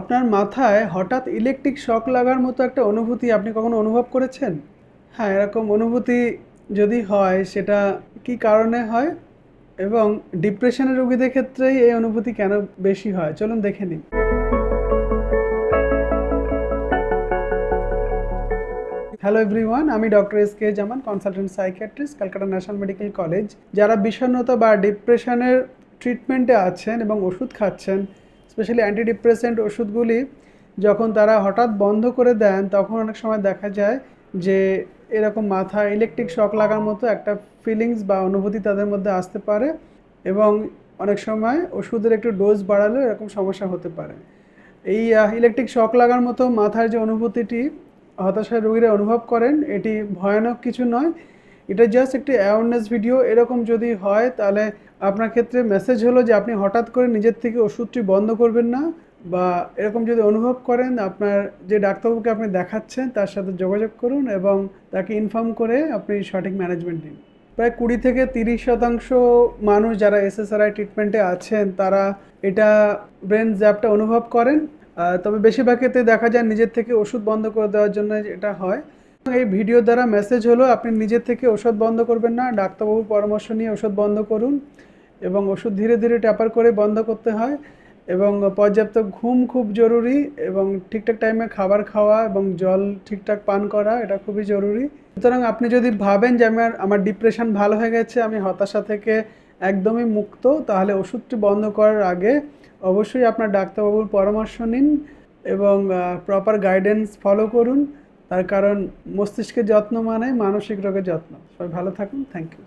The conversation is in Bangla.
আপনার মাথায় হঠাৎ ইলেকট্রিক শক লাগার মতো একটা অনুভূতি আপনি কখনো অনুভব করেছেন? হ্যাঁ এরকম অনুভূতি যদি হয়, সেটা কি কারণে হয়? এবং ডিপ্রেশনের রোগীদের ক্ষেত্রেই এই অনুভূতি কেন বেশি হয়? চলুন দেখে নিন হ্যালো এভরিওয়ান আমি doctor S K Zaman consultant psychiatrist Kolkata national medical college যারা বিষণ্ণতা বা ডিপ্রেশনের ট্রিটমেন্টে আছেন এবং ওষুধ খাচ্ছেন স্পেশালি অ্যান্টিডিপ্রেসেন্ট ওষুধগুলি যখন তারা হঠাৎ বন্ধ করে দেন, তখন অনেক সময় দেখা যায় যে এরকম মাথা ইলেকট্রিক শক লাগার মতো একটা ফিলিংস বা অনুভূতি তাদের মধ্যে আসতে পারে এবং অনেক সময় ওষুধের একটু ডোজ বাড়ালেও এরকম সমস্যা হতে পারে। এই ইলেকট্রিক শক লাগার মতো মাথার যে অনুভূতিটি হতাশায় রোগীরা অনুভব করেন, এটি ভয়ানক কিছু নয় এটা জাস্ট একটি অ্যাওয়ারনেস ভিডিও এরকম যদি হয়, তাহলে আপনার ক্ষেত্রে মেসেজ হলো যে আপনি হঠাৎ করে নিজের থেকে ওষুধটি বন্ধ করবেন না, বা এরকম যদি অনুভব করেন, আপনার যে ডাক্তারবাবুকে আপনি দেখাচ্ছেন, তার সাথে যোগাযোগ করুন এবং তাকে ইনফর্ম করে আপনি সঠিক ম্যানেজমেন্ট নিন প্রায় কুড়ি থেকে তিরিশ শতাংশ মানুষ যারা এসএসআরআই ট্রিটমেন্টে আছেন, তারা এটা ব্রেন জ্যাপটা অনুভব করেন। তবে বেশিরভাগ ক্ষেত্রে দেখা যায় নিজের থেকে ওষুধ বন্ধ করে দেওয়ার জন্য এটা হয়। এই ভিডিও দ্বারা মেসেজ হলো, আপনি নিজের থেকে ওষুধ বন্ধ করবেন না, ডাক্তারবাবুর পরামর্শ নিয়ে ওষুধ বন্ধ করুন এবং ওষুধ ধীরে ধীরে ট্যাপার করে বন্ধ করতে হয় এবং পর্যাপ্ত ঘুম খুব জরুরি এবং ঠিকঠাক টাইমে খাবার খাওয়া এবং জল ঠিকঠাক পান করা, এটা খুবই জরুরি। সুতরাং আপনি যদি ভাবেন যে আমার আমার ডিপ্রেশন ভালো হয়ে গেছে, আমি হতাশা থেকে একদমই মুক্ত, তাহলে ওষুধটি বন্ধ করার আগে অবশ্যই আপনার ডাক্তারবাবুর পরামর্শ নিন এবং প্রপার গাইডেন্স ফলো করুন। তার কারণ মস্তিষ্কের যত্ন মানে মানসিক রোগের যত্ন। সবাই ভালো থাকুন থ্যাংক ইউ